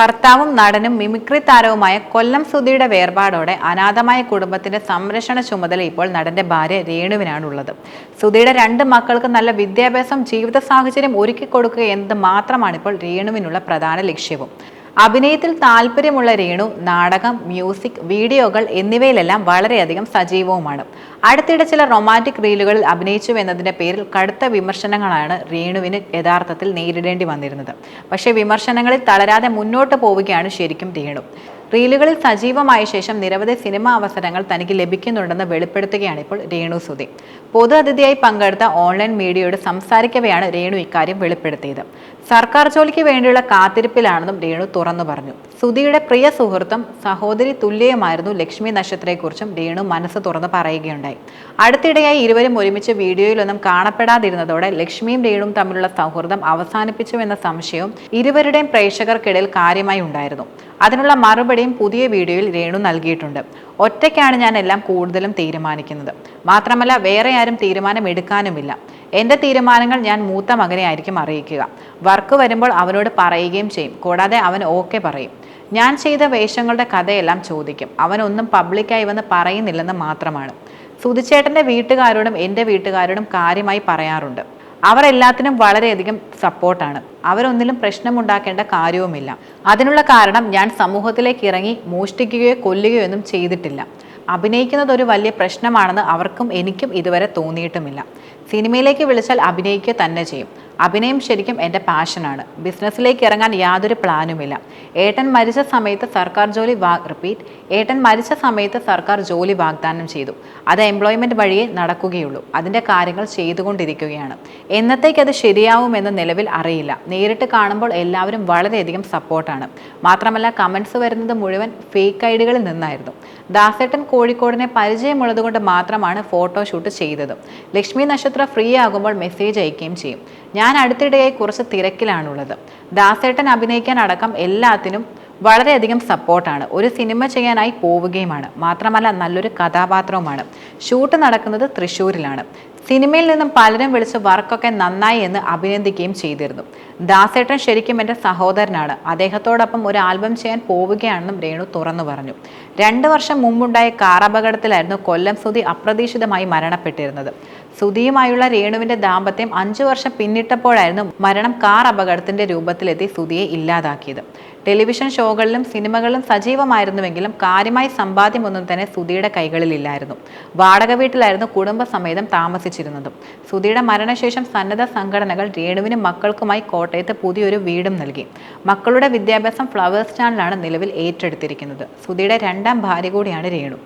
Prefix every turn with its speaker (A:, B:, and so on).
A: ഭർത്താവും നടനും മിമിക്രി താരവുമായ കൊല്ലം സുധിയുടെ വേർപാടോടെ അനാഥമായ കുടുംബത്തിന്റെ സംരക്ഷണ ചുമതല ഇപ്പോൾ നടന്റെ ഭാര്യ രേണുവിനാണുള്ളത്. സുധിയുടെ രണ്ട് മക്കൾക്ക് നല്ല വിദ്യാഭ്യാസം ജീവിത സാഹചര്യം ഒരുക്കി കൊടുക്കുക എന്നത് മാത്രമാണ് ഇപ്പോൾ രേണുവിനുള്ള പ്രധാന ലക്ഷ്യവും. അഭിനയത്തിൽ താല്പര്യമുള്ള രേണു നാടകം മ്യൂസിക് വീഡിയോകൾ എന്നിവയിലെല്ലാം വളരെയധികം സജീവവുമാണ്. അടുത്തിടെ ചില റൊമാന്റിക് റീലുകളിൽ അഭിനയിച്ചു എന്നതിന്റെ പേരിൽ കടുത്ത വിമർശനങ്ങളാണ് രേണുവിന് യഥാർത്ഥത്തിൽ നേരിടേണ്ടി വന്നിരുന്നത്. പക്ഷേ വിമർശനങ്ങളിൽ തളരാതെ മുന്നോട്ട് പോവുകയാണ് ശരിക്കും രേണു. റീലുകളിൽ സജീവമായ ശേഷം നിരവധി സിനിമാ അവസരങ്ങൾ തനിക്ക് ലഭിക്കുന്നുണ്ടെന്ന് വെളിപ്പെടുത്തുകയാണ് ഇപ്പോൾ രേണു സുധി. പൊതു അതിഥിയായി പങ്കെടുത്ത ഓൺലൈൻ മീഡിയയോട് സംസാരിക്കവെയാണ് രേണു ഇക്കാര്യം വെളിപ്പെടുത്തിയത്. സർക്കാർ ജോലിക്ക് വേണ്ടിയുള്ള കാത്തിരിപ്പിലാണെന്നും രേണു തുറന്നു പറഞ്ഞു. സുധിയുടെ പ്രിയ സുഹൃത്തും സഹോദരി തുല്യയുമായിരുന്നു ലക്ഷ്മി നക്ഷത്രയെക്കുറിച്ചും രേണു മനസ്സ് തുറന്ന് പറയുകയുണ്ടായി. അടുത്തിടെയായി ഇരുവരും ഒരുമിച്ച് വീഡിയോയിലൊന്നും കാണപ്പെടാതിരുന്നതോടെ ലക്ഷ്മിയും രേണുവും തമ്മിലുള്ള സൗഹൃദം അവസാനിപ്പിച്ചു എന്ന സംശയവും ഇരുവരുടെയും പ്രേക്ഷകർക്കിടയിൽ കാര്യമായി ഉണ്ടായിരുന്നു. അതിനുള്ള മറുപടിയും പുതിയ വീഡിയോയിൽ രേണു നൽകിയിട്ടുണ്ട്. ഒറ്റയ്ക്കാണ് ഞാൻ എല്ലാം കൂടുതലും തീരുമാനിക്കുന്നത്. മാത്രമല്ല വേറെ ആരും തീരുമാനം എടുക്കാനുമില്ല എന്റെ തീരുമാനങ്ങൾ ഞാൻ മൂത്ത മകനെ ആയിരിക്കും അറിയിക്കുക. വർക്ക് വരുമ്പോൾ അവനോട് പറയുകയും ചെയ്യും. കൂടാതെ അവൻ ഓക്കെ പറയും. ഞാൻ ചെയ്ത വേഷങ്ങളുടെ കഥയെല്ലാം ചോദിക്കും. അവനൊന്നും പബ്ലിക്കായി വന്ന് പറയുന്നില്ലെന്ന് മാത്രമാണ്. സുധിച്ചേട്ടന്റെ വീട്ടുകാരോടും എന്റെ വീട്ടുകാരോടും കാര്യമായി പറയാറുണ്ട്. അവർ എല്ലാത്തിനും വളരെയധികം സപ്പോർട്ടാണ്. അവരൊന്നിലും പ്രശ്നമുണ്ടാക്കേണ്ട കാര്യവുമില്ല. അതിനുള്ള കാരണം ഞാൻ സമൂഹത്തിലേക്ക് ഇറങ്ങി മോഷ്ടിക്കുകയോ കൊല്ലുകയോ ഒന്നും ചെയ്തിട്ടില്ല. അഭിനയിക്കുന്നത് ഒരു വലിയ പ്രശ്നമാണെന്ന് അവർക്കും എനിക്കും ഇതുവരെ തോന്നിയിട്ടുമില്ല. സിനിമയിലേക്ക് വിളിച്ചാൽ അഭിനയിക്കുക തന്നെ ചെയ്യും. അഭിനയം ശരിക്കും എന്റെ പാഷനാണ്. ബിസിനസ്സിലേക്ക് ഇറങ്ങാൻ യാതൊരു പ്ലാനുമില്ല. ഏട്ടൻ മരിച്ച സമയത്ത് സർക്കാർ ജോലി വാ റിപ്പീറ്റ് ഏട്ടൻ മരിച്ച സമയത്ത് സർക്കാർ ജോലി വാഗ്ദാനം ചെയ്തു. അത് എംപ്ലോയ്മെന്റ് വഴിയേ നടക്കുകയുള്ളൂ. അതിന്റെ കാര്യങ്ങൾ ചെയ്തുകൊണ്ടിരിക്കുകയാണ്. എന്നത്തേക്ക് അത് ശരിയാവുമെന്ന് നിലവിൽ അറിയില്ല. നേരിട്ട് കാണുമ്പോൾ എല്ലാവരും വളരെയധികം സപ്പോർട്ടാണ് മാത്രമല്ല കമൻസ് വരുന്നത് മുഴുവൻ ഫേക്ക് ഐഡികളിൽ നിന്നായിരുന്നു. ദാസേട്ടൻ കോഴിക്കോടിനെ പരിചയമുള്ളതുകൊണ്ട് മാത്രമാണ് ഫോട്ടോഷൂട്ട് ചെയ്തത്. ലക്ഷ്മി നക്ഷത്ര ഫ്രീ ആകുമ്പോൾ മെസ്സേജ് അയക്കുകയും ചെയ്യും. ഞാൻ അടുത്തിടെയായി കുറച്ച് തിരക്കിലാണുള്ളത്. ദാസേട്ടൻ അഭിനയിക്കാൻ അടക്കം എല്ലാത്തിനും വളരെയധികം സപ്പോർട്ടാണ്. ഒരു സിനിമ ചെയ്യാനായി പോവുകയുമാണ്. മാത്രമല്ല നല്ലൊരു കഥാപാത്രവുമാണ്. ഷൂട്ട് നടക്കുന്നത് തൃശ്ശൂരിലാണ്. സിനിമയിൽ നിന്നും പലരും വിളിച്ച് വർക്കൊക്കെ നന്നായി എന്ന് അഭിനന്ദിക്കുകയും ചെയ്തിരുന്നു. ദാസേട്ടൻ ശരിക്കും എന്റെ സഹോദരനാണ്. അദ്ദേഹത്തോടൊപ്പം ഒരു ആൽബം ചെയ്യാൻ പോവുകയാണെന്നും രേണു തുറന്നു പറഞ്ഞു. രണ്ട് വർഷം മുമ്പുണ്ടായ കാർ അപകടത്തിലായിരുന്നു കൊല്ലം സുധി അപ്രതീക്ഷിതമായി മരണപ്പെട്ടിരുന്നത്. സുധിയുമായുള്ള രേണുവിന്റെ ദാമ്പത്യം അഞ്ചു വർഷം പിന്നിട്ടപ്പോഴായിരുന്നു മരണം കാർ അപകടത്തിന്റെ രൂപത്തിലെത്തി സുധിയെ ഇല്ലാതാക്കിയത്. ടെലിവിഷൻ ഷോകളിലും സിനിമകളിലും സജീവമായിരുന്നുവെങ്കിലും കാര്യമായി സമ്പാദ്യമൊന്നും തന്നെ സുധിയുടെ കൈകളിലില്ലായിരുന്നു. വാടക വീട്ടിലായിരുന്നു കുടുംബസമേതം താമസിച്ചിരുന്നതും സുധിയുടെ മരണശേഷം സന്നദ്ധ സംഘടനകൾ രേണുവിനും മക്കൾക്കുമായി കോട്ടയത്ത് പുതിയൊരു വീടും നൽകി. മക്കളുടെ വിദ്യാഭ്യാസം ഫ്ലവേഴ്സ് ചാനലാണ് നിലവിൽ ഏറ്റെടുത്തിരിക്കുന്നത്. സുധിയുടെ രണ്ടാം ഭാര്യ കൂടിയാണ് രേണു.